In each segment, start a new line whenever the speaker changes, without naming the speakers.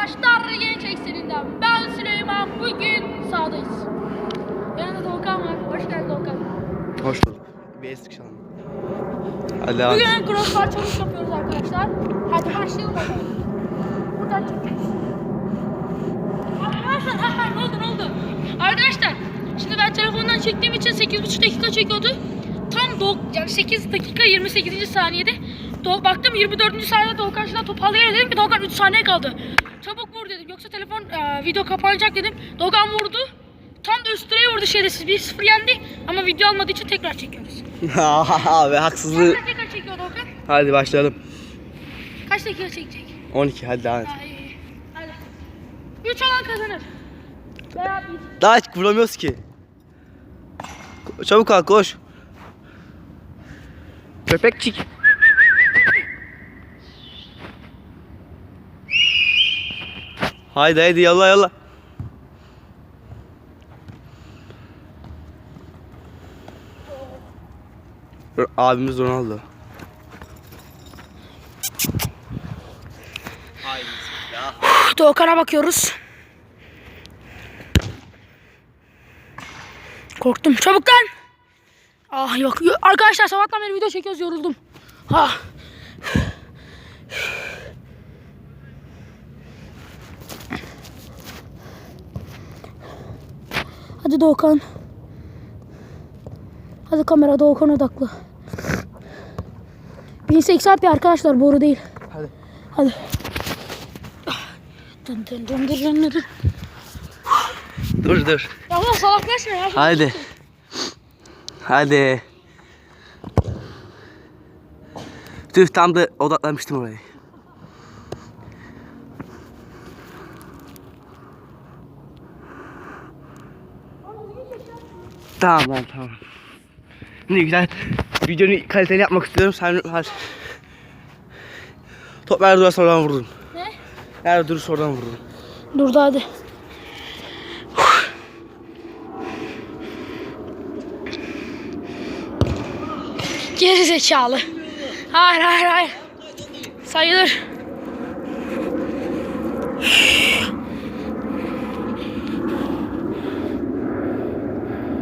arkadaşlar Genç Ekserinden ben Süleyman bugün sahadayız. Yanında Doğukan var. Hoş geldin Doğukan.
Hoş bulduk. Bir eski çalın. Hadi abi.
Bugün crossbar çalış yapıyoruz arkadaşlar. Hadi başlayalım bakalım. Buradan çekeceğiz. Arkadaşlar ha, ha, ne oldu ne oldu? Arkadaşlar şimdi ben telefondan çektiğim için 8,5 dakika çekiyordu. Tam do yani 8 dakika 28. saniyede do baktım 24. saniyede Doğukan şuradan topu alıyor dedim ki Doğukan 3 saniye kaldı. Çabuk vur dedim yoksa telefon e, video kapanacak dedim. Doğukan vurdu. Tam da üst direğe vurdu şerefsiz 1-0 yendi ama video almadığı için tekrar çekiyoruz.
abi haksızlığı.
Tekrar tekrar çekiyor Doğukan.
Hadi başlayalım.
Kaç dakika çekecek?
12 hadi devam et.
Ay, hadi. 3 olan kazanır. Veya bir.
Daha hiç vuramıyoruz ki. Çabuk al koş. Köpekçik. Haydi haydi yalla yalla. Abimiz Ronaldo. Ya.
Doğukan'a bakıyoruz. Korktum. Çabuk lan. Ah yok. Yo- Arkadaşlar sabahtan beri video çekiyoruz yoruldum. Ha. Hadi Doğukan. Hadi kamera Doğukan odaklı. 1080 p arkadaşlar boru değil.
Hadi.
Hadi. Dın dın dın dın dın dın.
Dur dur.
Ya ulan salaklaşma ya.
Hadi. Hadi. Tüh tam da odaklanmıştım oraya. Tamam lan tamam. Ne güzel. Videonun kaliteli yapmak istiyorum. Sen hadi. Top nerede durursa oradan vurdum.
Ne?
Nerede durursa oradan vurdum.
Durdu hadi. Geri zekalı. Hayır hayır hayır. Sayılır.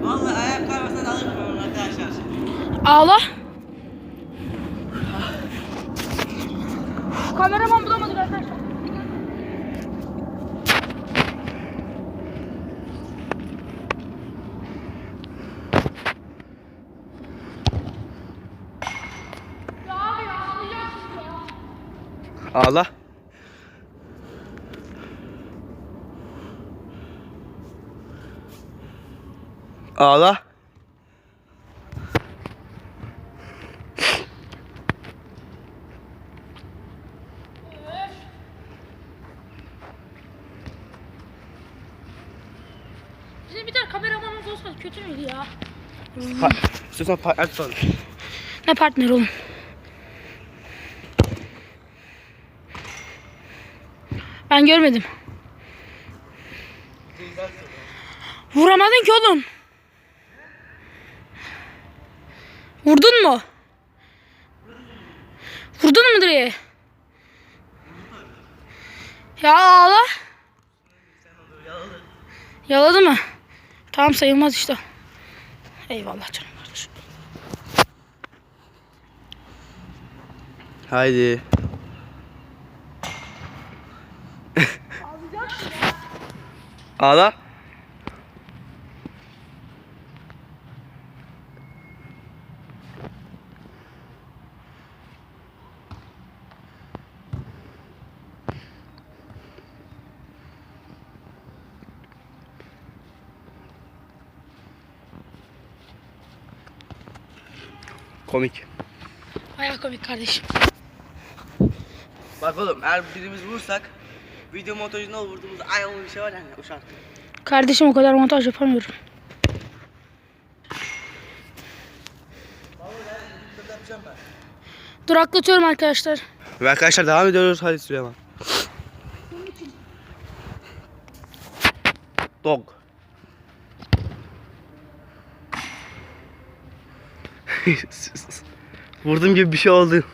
Vallahi ayak kaymasından alırım arkadaşlar.
Ağla. Kameraman bulamadık arkadaşlar. Ya abi ya ağlayacaksın ya.
Ağla. Ağla.
Bizim bir tane kameramanımız olsa kötü müydü ya?
Pa İstiyorsan partner.
Ne partner oğlum? Ben görmedim. Vuramadın ki oğlum. Vurdun mu? Vurdun mu direğe? Ya ağla. Yaladı mı? Tamam sayılmaz işte. Eyvallah canım.
Haydi. Ağla. Komik.
Bayağı komik kardeşim.
Bak oğlum eğer birimiz vursak video montajında vurduğumuz ay o bir şey var yani o şarkı.
Kardeşim o kadar montaj yapamıyorum. Duraklatıyorum arkadaşlar.
Ve arkadaşlar devam ediyoruz hadi Süleyman. Dog. Vurdum gibi bir şey oldu.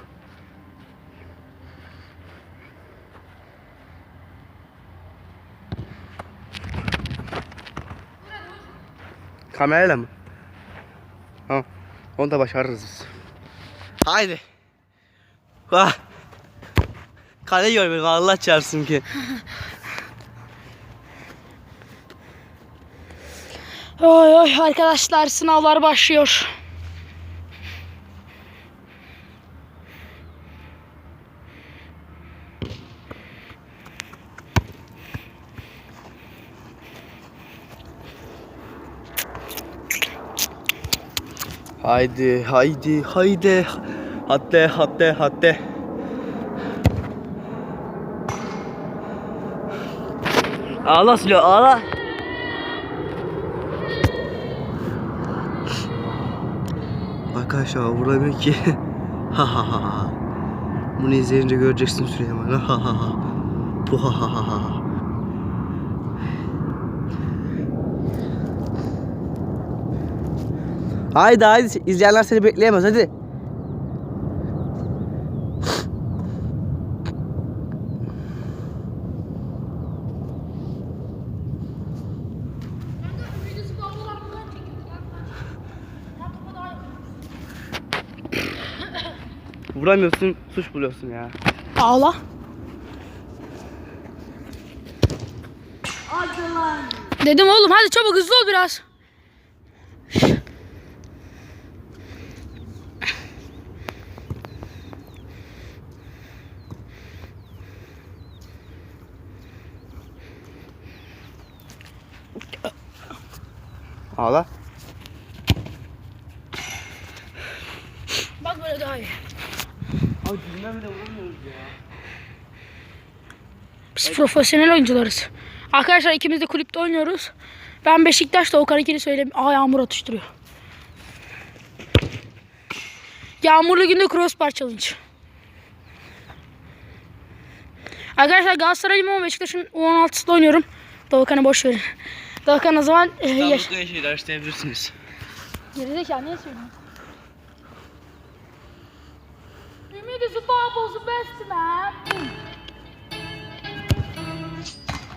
Kamerayla mı? Tamam. Onu da başarırız biz. Haydi. Ah. Kale görmedim Allah çarpsın ki.
Oy oy arkadaşlar sınavlar başlıyor.
Haydi haydi haydi. Hatta hatta hatta. Ağla Sülo ağla. Arkadaşlar vuramıyor ki. Ha ha ha. Bunu izleyince göreceksin Süleyman. Ha ha ha ha. Bu ha ha ha Haydi haydi izleyenler seni bekleyemez hadi. Vuramıyorsun suç buluyorsun ya.
Ağla. Dedim oğlum hadi çabuk hızlı ol biraz.
Ağla.
Bak böyle daha iyi.
Abi düğünden bile vuramıyoruz ya.
Biz profesyonel oyuncularız. Arkadaşlar ikimiz de kulüpte oynuyoruz. Ben Beşiktaş'ta Okan ikili söyleyeyim. Aa yağmur atıştırıyor. Yağmurlu günde crossbar challenge. Arkadaşlar Galatasaray'ım ama Beşiktaş'ın U16'sında oynuyorum. Doğukan'ı boş verin. Doğukan o zaman e, yaş...
Sağlıklı şeyler isteyebilirsiniz.
Gerizekalı niye söylüyorsun? Ümit is the Bible's the best man.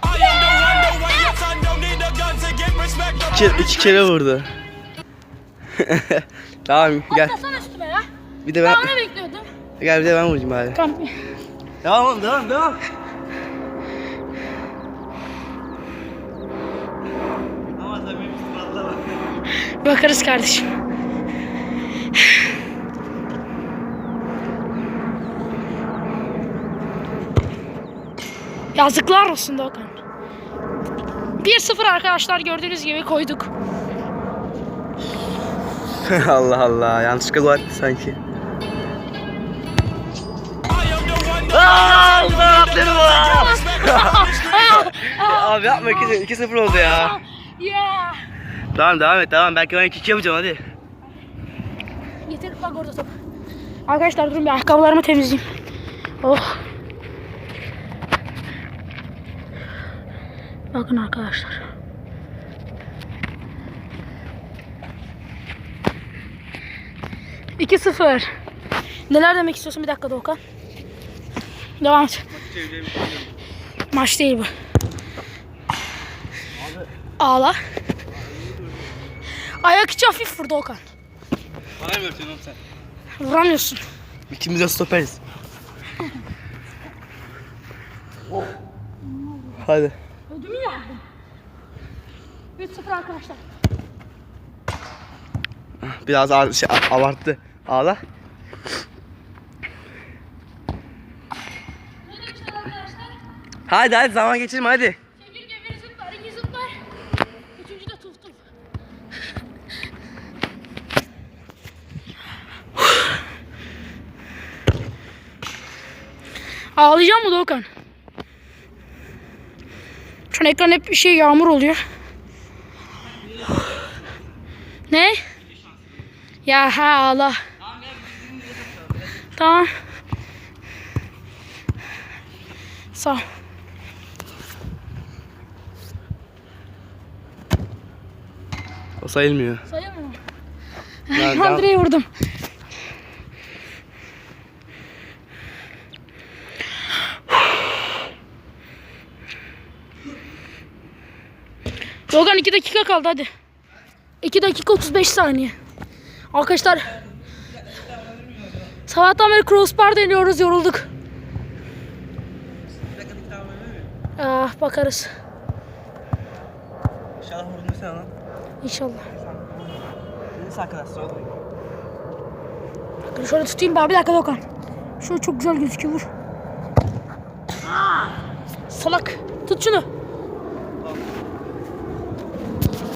I am the one, the way your son don't need a gun to get respect.
İki, iki kere vurdu. tamam gel.
Atlasana üstüme ya.
Bir de ben
Ben onu bekliyordum.
gel bir de ben vurayım hadi.
Tamam.
Devam oğlum devam devam.
Bakarız kardeşim. Yazıklar olsun Doğukan. 1-0 arkadaşlar gördüğünüz gibi koyduk.
Allah Allah yanlışlıkla gol attı sanki. Aaa Abi yapma 2-0 oldu ya. Tamam devam et devam belki ben 2 yapacağım hadi.
Getir bak orada top. Arkadaşlar durun bir ayakkabılarımı temizleyeyim. Oh. Bakın arkadaşlar. İki sıfır. Neler demek istiyorsun bir dakika Doğukan? Devam et. Maç değil bu. Ağla. Ayak içi hafif vurdu Okan.
Bana mı yapıyorsun oğlum sen?
Vuramıyorsun.
İkimiz de stoperiz. Hadi.
Ödümü yaptım. 3-0 arkadaşlar.
Biraz ağır, şey, abarttı. Ağla. Hadi hadi zaman geçirme hadi.
Ağlayacağım mı Doğukan? Şu an ekran hep bir şey yağmur oluyor. Ne? Ya ha ağla. Tamam. Sağ ol.
O sayılmıyor.
Sayılmıyor. Andre'yi vurdum. Doğukan 2 dakika kaldı hadi. 2 dakika 35 saniye. Arkadaşlar sabahtan beri crossbar deniyoruz yorulduk. Ah bakarız
İnşallah vurdun sen lan.
inşallah.
Neyse arkadaşlar.
Dur şöyle tutayım bari bir dakika Dokan. Şöyle çok güzel gözüküyor vur. Salak tut şunu.